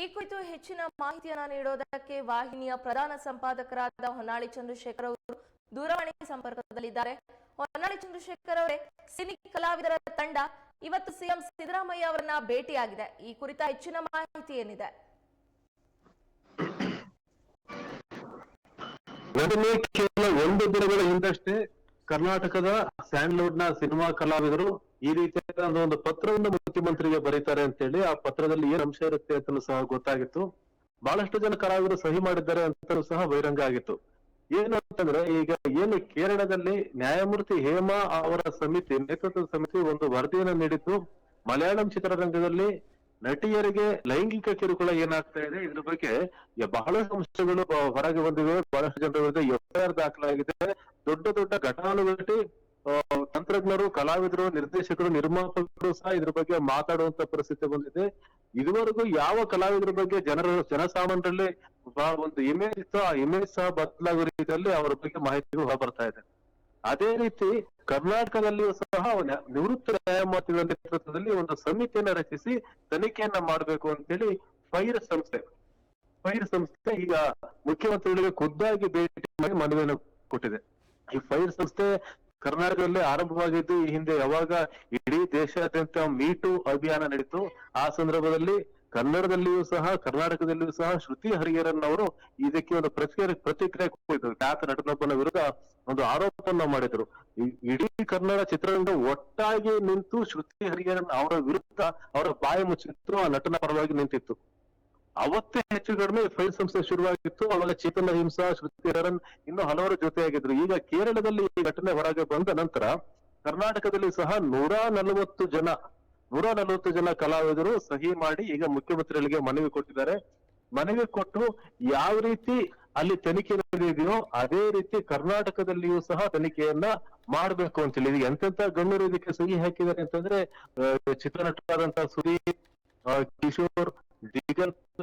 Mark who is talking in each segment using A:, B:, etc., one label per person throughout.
A: ಈ ಕುರಿತು ಹೆಚ್ಚಿನ ಮಾಹಿತಿಯನ್ನ ನೀಡೋದಕ್ಕೆ ವಾಹಿನಿಯ ಪ್ರಧಾನ ಸಂಪಾದಕರಾದ ಹೊನ್ನಾಳಿ ಚಂದ್ರಶೇಖರ್ ಅವರು ದೂರವಾಣಿ ಸಂಪರ್ಕದಲ್ಲಿದ್ದಾರೆ. ಹೊನ್ನಾಳಿ ಚಂದ್ರಶೇಖರ್ ಅವರೇ, ಸಿನಿ ಕಲಾವಿದರ ತಂಡ ಇವತ್ತು ಸಿಎಂ ಸಿದ್ದರಾಮಯ್ಯ ಅವರನ್ನ ಭೇಟಿಯಾಗಿದೆ. ಈ ಕುರಿತ ಹೆಚ್ಚಿನ ಮಾಹಿತಿ ಏನಿದೆ?
B: ಒಂದು ದಿನಗಳ ಹಿಂದಷ್ಟೇ ಕರ್ನಾಟಕದ ಸ್ಯಾಂಡ್ಲ್ವುಡ್ನ ಸಿನಿಮಾ ಕಲಾವಿದರು ಈ ರೀತಿಯಾದ ಒಂದು ಪತ್ರವನ್ನು ಮುಖ್ಯಮಂತ್ರಿಗೆ ಬರೀತಾರೆ ಅಂತೇಳಿ ಆ ಪತ್ರದಲ್ಲಿ ಏನ್ ಅಂಶ ಇರುತ್ತೆ ಅಂತಲೂ ಸಹ ಗೊತ್ತಾಗಿತ್ತು. ಬಹಳಷ್ಟು ಜನ ಕಲಾವಿದರು ಸಹಿ ಮಾಡಿದ್ದಾರೆ ಅಂತಲೂ ಸಹ ಬಹಿರಂಗ ಆಗಿತ್ತು. ಏನು ಅಂತಂದ್ರೆ ಈಗ ಏನು ಕೇರಳದಲ್ಲಿ ನ್ಯಾಯಮೂರ್ತಿ ಹೇಮಾ ಅವರ ಸಮಿತಿ ನೇತೃತ್ವದ ಸಮಿತಿ ಒಂದು ವರದಿಯನ್ನು ನೀಡಿದ್ದು ಮಲಯಾಳಂ ಚಿತ್ರರಂಗದಲ್ಲಿ ನಟಿಯರಿಗೆ ಲೈಂಗಿಕ ಕಿರುಕುಳ ಏನಾಗ್ತಾ ಇದೆ? ಇದ್ರ ಬಗ್ಗೆ ಬಹಳಷ್ಟು ಅಂಶಗಳು ಹೊರಗೆ ಬಂದಿವೆ. ಬಹಳಷ್ಟು ಜನರ ವಿರುದ್ಧ ಎಫ್ಐಆರ್ ದಾಖಲಾಗಿದೆ. ದೊಡ್ಡ ದೊಡ್ಡ ಘಟಾನುಘಟಿ ತಂತ್ರಜ್ಞರು, ಕಲಾವಿದರು, ನಿರ್ದೇಶಕರು, ನಿರ್ಮಾಪಕರು ಸಹ ಇದ್ರ ಬಗ್ಗೆ ಮಾತಾಡುವಂತ ಪರಿಸ್ಥಿತಿ ಬಂದಿದೆ. ಇದುವರೆಗೂ ಯಾವ ಕಲಾವಿದರ ಬಗ್ಗೆ ಜನರ, ಜನಸಾಮಾನ್ಯರಲ್ಲಿ ಒಂದು ಇಮೇಜ್ ಇತ್ತು ಆ ಇಮೇಜ್ ಸಹ ಬದಲಾಗುವ ರೀತಿಯಲ್ಲಿ ಅವರ ಬಗ್ಗೆ ಮಾಹಿತಿಗಳು ಹೊರಬರ್ತಾ ಇದೆ. ಅದೇ ರೀತಿ ಕರ್ನಾಟಕದಲ್ಲಿಯೂ ಸಹ ನಿವೃತ್ತ ನ್ಯಾಯಮೂರ್ತಿಗಳ ನೇತೃತ್ವದಲ್ಲಿ ಒಂದು ಸಮಿತಿಯನ್ನ ರಚಿಸಿ ತನಿಖೆಯನ್ನ ಮಾಡಬೇಕು ಅಂತೇಳಿ ಫೈರ್ ಸಂಸ್ಥೆ ಫೈರ್ ಸಂಸ್ಥೆ ಈಗ ಮುಖ್ಯಮಂತ್ರಿಗಳಿಗೆ ಖುದ್ದಾಗಿ ಭೇಟಿ ಮಾಡಿ ಮನವಿಯನ್ನು ಕೊಟ್ಟಿದೆ. ಈ ಫೈರ್ ಸಂಸ್ಥೆ ಕರ್ನಾಟಕದಲ್ಲಿ ಆರಂಭವಾಗಿದ್ದು, ಈ ಹಿಂದೆ ಯಾವಾಗ ಇಡೀ ದೇಶಾದ್ಯಂತ ಮೀಟು ಅಭಿಯಾನ ನಡೀತು, ಆ ಸಂದರ್ಭದಲ್ಲಿ ಕನ್ನಡದಲ್ಲಿಯೂ ಸಹ, ಕರ್ನಾಟಕದಲ್ಲಿಯೂ ಸಹ ಶ್ರುತಿ ಹರಿಹರನ್ ಅವರು ಇದಕ್ಕೆ ಒಂದು ಪ್ರತಿಕ್ರಿಯೆ ಪ್ರತಿಕ್ರಿಯೆ ಕೊಟ್ಟಿದ್ರು ಖ್ಯಾತ ನಟನೊಬ್ಬನ ವಿರುದ್ಧ ಒಂದು ಆರೋಪವನ್ನ ಮಾಡಿದ್ರು. ಇಡೀ ಕನ್ನಡ ಚಿತ್ರರಂಗ ಒಟ್ಟಾಗಿ ನಿಂತು ಶ್ರುತಿ ಹರಿಹರನ್ ಅವರ ವಿರುದ್ಧ ಅವರ ಬಾಯಿ ಮುಚ್ಚಿತ್ತು, ಆ ನಟನ ಪರವಾಗಿ ನಿಂತಿತ್ತು. ಅವತ್ತೇ ಹೆಚ್ಚು ಕಡಿಮೆ ಫೈಲ್ ಸಂಸ್ಥೆ ಶುರುವಾಗಿತ್ತು. ಅವಾಗ ಚೇತನ ಹಿಂಸಾ, ಶ್ರುತಿ ಹರಿಹರನ್ ಇನ್ನು ಹಲವರು ಜೊತೆಯಾಗಿದ್ರು. ಈಗ ಕೇರಳದಲ್ಲಿ ಈ ಘಟನೆ ಹೊರಗೆ ಬಂದ ನಂತರ ಕರ್ನಾಟಕದಲ್ಲಿ ಸಹ ನೂರ ನಲವತ್ತು ಜನ ನೂರ ನಲವತ್ತು ಜನ ಕಲಾವಿದರು ಸಹಿ ಮಾಡಿ ಈಗ ಮುಖ್ಯಮಂತ್ರಿಗಳಿಗೆ ಮನವಿ ಕೊಟ್ಟಿದ್ದಾರೆ. ಮನವಿ ಕೊಟ್ಟು ಯಾವ ರೀತಿ ಅಲ್ಲಿ ತನಿಖೆ ನಡೆದಿದೆಯೋ ಅದೇ ರೀತಿ ಕರ್ನಾಟಕದಲ್ಲಿಯೂ ಸಹ ತನಿಖೆಯನ್ನ ಮಾಡ್ಬೇಕು ಅಂತ ಹೇಳಿ. ಎಂತೆಂತ ಗಣ್ಯರು ಇದಕ್ಕೆ ಸಹಿ ಹಾಕಿದ್ದಾರೆ ಅಂತಂದ್ರೆ ಚಿತ್ರನಟರಾದಂತಹ ಸುದೀಪ್ ಕಿಶೋರ್, ದಿಗಂತ್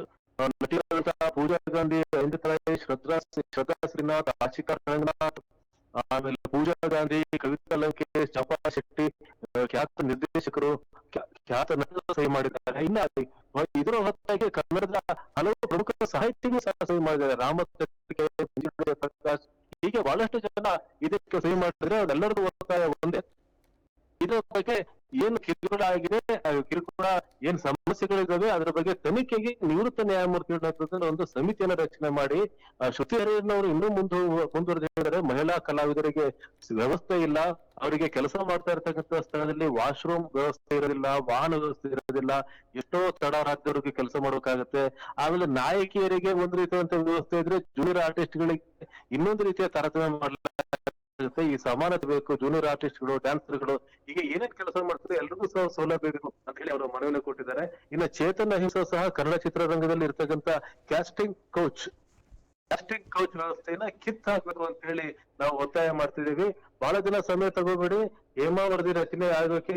B: ನಟಿಯಾದಂತಹ ಪೂಜಾ ಗಾಂಧಿ ಅರವಿಂದ್ ಶ್ರದ್ಧಾ ಶ್ರದ್ಧಾ ಶ್ರೀನಾಥ್, ಆಶಿಕಾ ರಂಗನಾಥ್, ಆಮೇಲೆ ಪೂಜಾ ಗಾಂಧಿ, ಕವಿತಾ ಲಂಕೇಶ್, ಚಂಪಾ ಶೆಟ್ಟಿ ಖ್ಯಾತ ನಿರ್ದೇಶಕರು ಖ್ಯಾ- ಖ್ಯಾತ ನಟರು ಸಹಿ ಮಾಡಿದ್ದಾರೆ. ಇನ್ನ ಇದರ ಹೊತ್ತಾಗಿ ಕನ್ನಡದ ಹಲವು ಪ್ರಮುಖ ಸಾಹಿತ್ಯಗಳು ಸಹ ಸಹಿ ಮಾಡಿದ್ದಾರೆ. ರಾಮ ಪ್ರಕಾಶ್ ಹೀಗೆ ಬಹಳಷ್ಟು ಜನ ಇದಕ್ಕೆ ಸಹಿ ಮಾಡಿದ್ರೆ ಅದೆಲ್ಲರದು ಒತ್ತಾಯ ಒಂದೇ. ಇದರ ಬಗ್ಗೆ ಏನು ಕಿರುಕುಳ ಆಗಿದೆ ಕಿರುಕುಳ ಏನ್ ಸಮಸ್ಯೆಗಳಿದಾವೆ ಅದರ ಬಗ್ಗೆ ತನಿಖೆಗೆ ನಿವೃತ್ತ ನ್ಯಾಯಮೂರ್ತಿಗಳ ಒಂದು ಸಮಿತಿಯನ್ನು ರಚನೆ ಮಾಡಿ ಶ್ರುತಿ ಹರಿಹರನವರು ಇನ್ನೂ ಮುಂದು ಮುಂದುವರೆದಿದ್ದಾರೆ. ಮಹಿಳಾ ಕಲಾವಿದರಿಗೆ ವ್ಯವಸ್ಥೆ ಇಲ್ಲ. ಅವರಿಗೆ ಕೆಲಸ ಮಾಡ್ತಾ ಇರ್ತಕ್ಕಂಥ ಸ್ಥಳದಲ್ಲಿ ವಾಶ್ರೂಮ್ ವ್ಯವಸ್ಥೆ ಇರೋದಿಲ್ಲ, ವಾಹನ ವ್ಯವಸ್ಥೆ ಇರೋದಿಲ್ಲ. ಎಷ್ಟೋ ತಡ ರಾಜ್ಯವರಿಗೆ ಕೆಲಸ ಮಾಡೋಕ್ಕಾಗತ್ತೆ. ಆಮೇಲೆ ನಾಯಕಿಯರಿಗೆ ಒಂದ್ ರೀತಿಯಾದಂತ ವ್ಯವಸ್ಥೆ ಇದ್ರೆ, ಜೂನಿಯರ್ ಆರ್ಟಿಸ್ಟ್ಗಳಿಗೆ ಇನ್ನೊಂದು ರೀತಿಯ ತಾರತಮ್ಯ ಮಾಡಲಾಗುತ್ತೆ ಈ ಸಮಾನತೆ ಬೇಕು ಜೂನಿಯರ್ ಆರ್ಟಿಸ್ಟ್ಗಳು ಡ್ಯಾನ್ಸರ್ಗಳು ಹೀಗೆ ಏನೇನ್ ಕೆಲಸ ಮಾಡ್ತಾರೆ, ಎಲ್ರಿಗೂ ಸಹ ಸೌಲಭ್ಯ ಬೇಕು ಅಂತ ಹೇಳಿ ಅವರು ಮನವಿನ ಕೊಟ್ಟಿದ್ದಾರೆ. ಇನ್ನು ಚೇತನ್ ಅಹಿಂಸಾ ಸಹ ಕನ್ನಡ ಚಿತ್ರರಂಗದಲ್ಲಿ ಇರ್ತಕ್ಕಂತ ಕ್ಯಾಸ್ಟಿಂಗ್ ಕೋಚ್ ಕ್ಯಾಸ್ಟಿಂಗ್ ಕೌಚ್ ವ್ಯವಸ್ಥೆಯನ್ನ ಕಿತ್ ಹಾಕ್ಬೇಕು ಅಂತ ಹೇಳಿ ನಾವು ಒತ್ತಾಯ ಮಾಡ್ತಿದೀವಿ ಬಹಳ ದಿನ ಸಮಯ ತಗೋಬೇಡಿ. ಹೇಮಾ ವರದಿ ರಚನೆ ಆಗೋಕೆ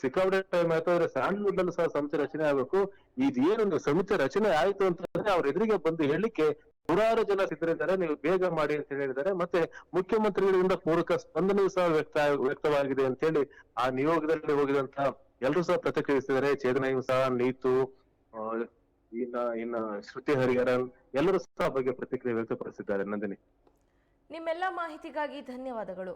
B: ಸಿಕ್ಕಾಪಟ್ಟೆ ಟೈಮ್ ಆಯ್ತು ಅಂದ್ರೆ ಸ್ಯಾಂಡ್ಲ್ವುಡ್ ಅಲ್ಲೂ ಸಹ ಸಮಿತಿ ರಚನೆ ಆಗ್ಬೇಕು. ಇದೇನೊಂದು ಸಮಿತಿ ರಚನೆ ಆಯ್ತು ಅಂತಂದ್ರೆ ಅವ್ರ ಎದುರಿಗೆ ಬಂದು ಹೇಳಲಿಕ್ಕೆ ನೂರಾರು ಜನ ಸಿದ್ಧರಿದ್ದಾರೆ, ನೀವು ಬೇಗ ಮಾಡಿ ಅಂತ ಹೇಳಿದ್ದಾರೆ. ಮತ್ತೆ ಮುಖ್ಯಮಂತ್ರಿಗಳಿಂದ ಪೂರಕ ಸ್ಪಂದನೆಯು ಸಹ ವ್ಯಕ್ತ, ವ್ಯಕ್ತವಾಗಿದೆ ಅಂತ ಹೇಳಿ ಆ ನಿಯೋಗದಲ್ಲಿ ಹೋಗಿದಂತ ಎಲ್ಲರೂ ಸಹ ಪ್ರತಿಕ್ರಿಯಿಸಿದ್ದಾರೆ. ಚೇತನ ಸಹ, ನೀತು ಇನ್ನ ಇನ್ನ ಶ್ರುತಿ ಹರಿಹರನ್ ಎಲ್ಲರೂ ಸಹ ಬಗ್ಗೆ ಪ್ರತಿಕ್ರಿಯೆ ವ್ಯಕ್ತಪಡಿಸಿದ್ದಾರೆ. ನಂದಿನಿ.
A: ನಿಮ್ಮೆಲ್ಲಾ ಮಾಹಿತಿಗಾಗಿ ಧನ್ಯವಾದಗಳು.